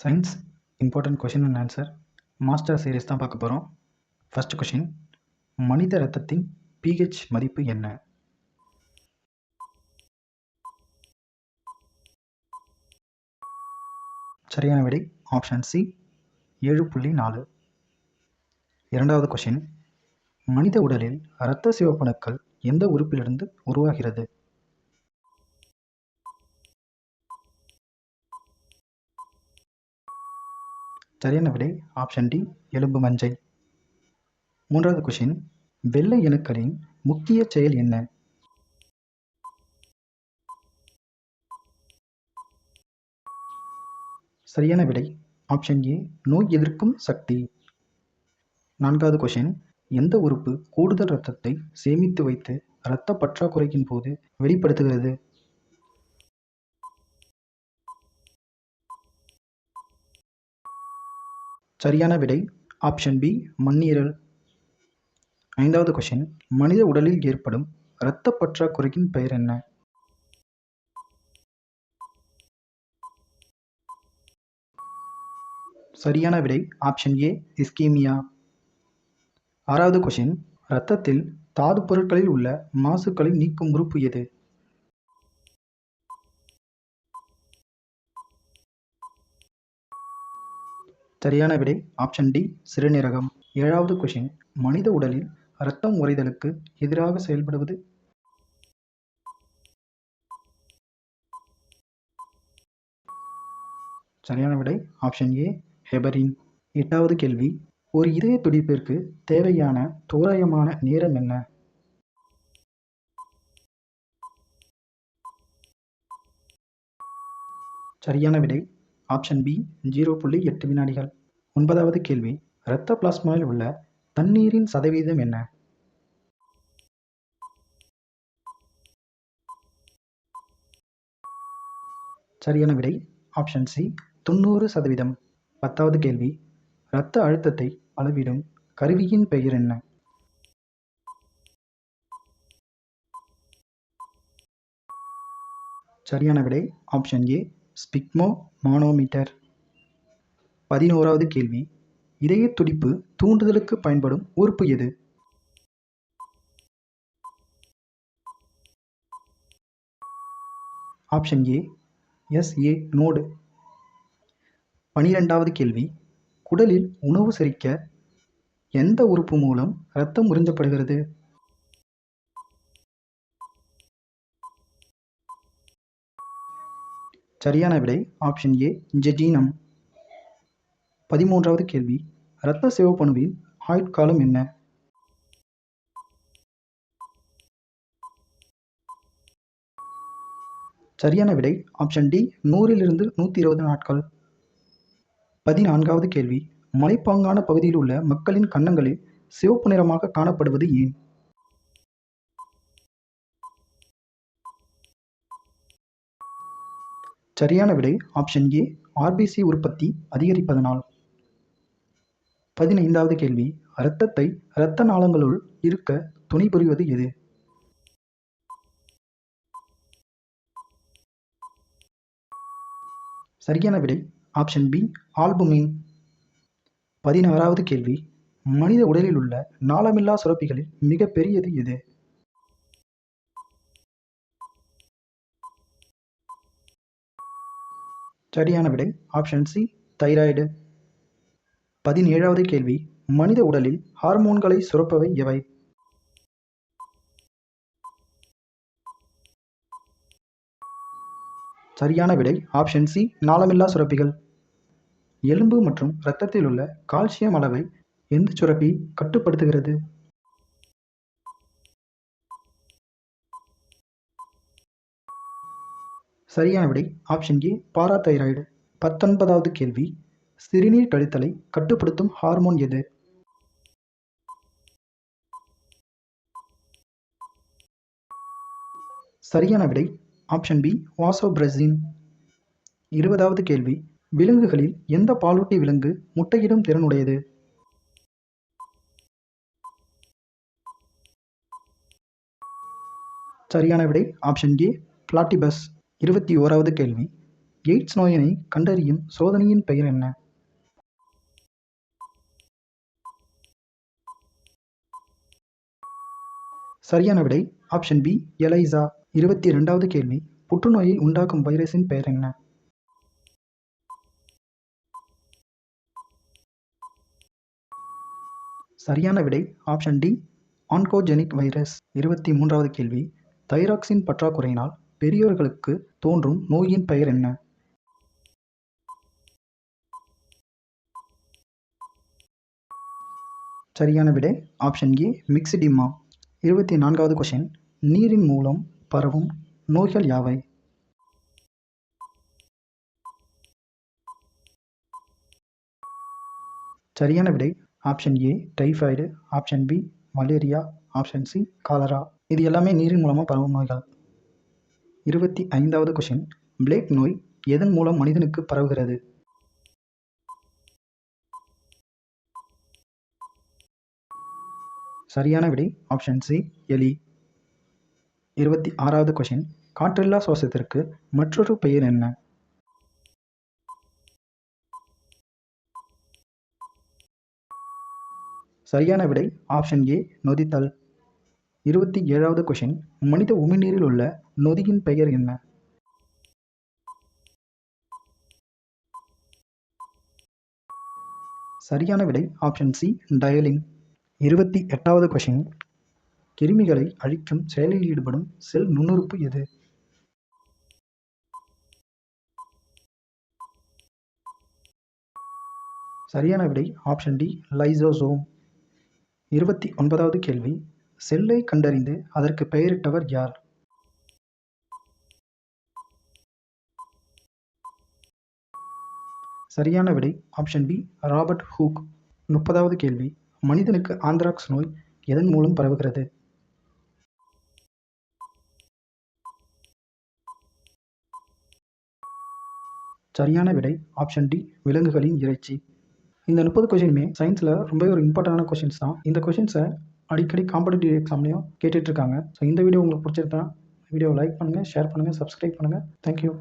Science important question and answer master series தான் பார்க்க போகிறோம் ஃபர்ஸ்ட் கொஷின் மனித ரத்தத்தின் பிஹெச் மதிப்பு என்ன? சரியான விடை ஆப்ஷன் சி ஏழு புள்ளி நாலு. இரண்டாவது கொஷின் மனித உடலில் இரத்த சிவப்பணுக்கள் எந்த உறுப்பிலிருந்து உருவாகிறது? சரியான விடை ஆப்ஷன் டி எலும்பு மஞ்சை. மூன்றாவது கொஷின் வெள்ளை அணுக்களின் முக்கிய செயல் என்ன? சரியான விடை ஆப்ஷன் ஏ நோய் எதிர்க்கும் சக்தி. நான்காவது கொஷின் எந்த உறுப்பு கூடுதல் இரத்தத்தை சேமித்து வைத்து இரத்த பற்றாக்குறையின் போது வெளிப்படுத்துகிறது? சரியான விடை ஆப்ஷன் பி மண்ணீரல். ஐந்தாவது கொஷின் மனித உடலில் ஏற்படும் இரத்த பற்றாக்குறையின் பெயர் என்ன? சரியான விடை ஆப்ஷன் ஏ இஸ்கீமியா ஆறாவது கொஷின் இரத்தத்தில் தாது பொருட்களில் உள்ள மாசுக்களை நீக்கும் உறுப்பு எது? சரியான விடை ஆப்ஷன் டி சிறுநீரகம். ஏழாவது கொஷின் மனித உடலில் இரத்தம் உறைதலுக்கு எதிராக செயல்படுவது? சரியான விடை ஆப்ஷன் ஏ ஹெபரின் எட்டாவது கேள்வி ஒரு இதய துடிப்பிற்கு தேவையான தோராயமான நேரம் என்ன? சரியான விடை ஆப்ஷன் பி ஜீரோ புள்ளி எட்டு வினாடிகள். ஒன்பதாவது கேள்வி இரத்த பிளாஸ்மாவில் உள்ள தண்ணீரின் சதவீதம் என்ன? சரியான விடை ஆப்ஷன் சி தொண்ணூறு சதவீதம். பத்தாவது கேள்வி இரத்த அழுத்தத்தை அளவிடும் கருவியின் பெயர் என்ன? சரியான விடை ஆப்ஷன் ஏ ஸ்பிக்மோ மானோமீட்டர். பதினோராவது கேள்வி. இதய துடிப்பு தூண்டுதலுக்கு பயன்படும் உறுப்பு எது? Option A SA node. பனிரெண்டாவது கேள்வி. குடலில் உணவு செரிக்க எந்த உறுப்பு மூலம் இரத்தம் உறிஞ்சப்படுகிறது? சரியான விடை ஆப்ஷன் ஏ ஜெஜீனம் பதிமூன்றாவது கேள்வி இரத்த சிவப்பணுவின் ஆயுட்காலம் என்ன? சரியான விடை ஆப்ஷன் டி நூறிலிருந்து நூற்றி இருபது நாட்கள். பதினான்காவது கேள்வி மலைப்பாங்கான பகுதியில் உள்ள மக்களின் கன்னங்களில் சிவப்பு நிறமாக காணப்படுவது ஏன்? சரியான விடை ஆப்ஷன் ஏ ஆர்பிசி உற்பத்தி அதிகரிப்பதனால். பதினைந்தாவது கேள்வி இரத்தத்தை இரத்த நாளங்களுள் இருக்க துணை புரிவது எது? சரியான விடை ஆப்ஷன் பி ஆல்புமின் பதினாறாவது கேள்வி மனித உடலில் உள்ள நாளமில்லா சுரப்பிகளில் மிக பெரியது எது? சரியான விடை. ஆப்ஷன் சி தைராய்டு பதினேழாவது கேள்வி. மனித உடலில் ஹார்மோன்களை சுரப்பவை எவை? சரியான விடை. ஆப்ஷன் சி நாளமில்லா சுரப்பிகள். எலும்பு மற்றும் இரத்தத்தில் உள்ள கால்சியம் அளவை எந்த சுரப்பி கட்டுப்படுத்துகிறது? சரியான விடை ஆப்ஷன் ஏ பாராதைராய்டு பத்தொன்பதாவது கேள்வி சிறுநீர் கழித்தலை கட்டுப்படுத்தும் ஹார்மோன் எது? சரியான விடை ஆப்ஷன் பி வாசோபிரசின் இருபதாவது கேள்வி விலங்குகளில் எந்த பாலூட்டி விலங்கு முட்டையிடும் திறனுடையது? சரியான விடை ஆப்ஷன் ஏ பிளாட்டிபஸ் இருபத்தி ஓராவது கேள்வி. எய்ட்ஸ் நோயினை கண்டறியும் சோதனையின் பெயர் என்ன? சரியான விடை ஆப்ஷன் பி எலைசா. இருபத்தி இரண்டாவது கேள்வி புற்றுநோயை உண்டாக்கும் வைரஸின் பெயர் என்ன? சரியான விடை ஆப்ஷன் டி ஆன்கோஜெனிக் வைரஸ் இருபத்தி மூன்றாவது கேள்வி தைராக்சின் பற்றாக்குறையினால் பெரியோர்களுக்கு தோன்றும் நோயின் பெயர் என்ன? சரியான விடை ஆப்ஷன் ஏ மிக்சிடிமா இருபத்தி நான்காவது கொஷின் நீரின் மூலம் பரவும் நோய்கள் யாவை? சரியான விடை option A typhoid option B malaria option C cholera இது எல்லாமே நீரின் மூலமாக பரவும் நோய்கள். இருபத்தி ஐந்தாவது கொஷின் பிளேக் நோய் எதன் மூலம் மனிதனுக்கு பரவுகிறது? சரியான விடை ஆப்ஷன் சி எலி. இருபத்தி ஆறாவது கொஷின் காற்றில்லா சுவாசத்திற்கு மற்றொரு பெயர் என்ன? சரியான விடை ஆப்ஷன் ஏ நொதித்தல். இருபத்தி ஏழாவது கொஷின் மனித உமிழ்நீரில் உள்ள நொதியின் பெயர் என்ன? சரியான விடை ஆப்ஷன் சி டயலிங் இருபத்தி எட்டாவது கொஷின் கிருமிகளை அழிக்கும் செயலில் ஈடுபடும் செல் நுண்ணுறுப்பு எது? சரியான விடை ஆப்ஷன் டி லைசோசோம் இருபத்தி ஒன்பதாவது கேள்வி. செல்லை கண்டறிந்து அதற்கு பெயரிட்டவர் யார்? சரியான விடை ஆப்ஷன் பி ராபர்ட் ஹூக் முப்பதாவது கேள்வி மனிதனுக்கு ஆந்த்ராக்ஸ் நோய் எதன் மூலம் பரவுகிறது? சரியான விடை ஆப்ஷன் டி விலங்குகளின் இறைச்சி. இந்த முப்பது கொஷினுமே சயின்ஸில் ரொம்பவே ஒரு இம்பார்ட்டண்டான கொஷின்ஸ் தான். இந்த கொஷின்ஸை அடிக்கடி காம்படிட்டிவ் எக்ஸாம்லையும் கேட்டுட்ருக்காங்க ஸோ இந்த வீடியோ உங்களுக்கு பிடிச்சிருந்தா வீடியோவை லைக் பண்ணுங்கள் ஷேர் பண்ணுங்கள் சப்ஸ்கிரைப் பண்ணுங்கள் தேங்க்யூ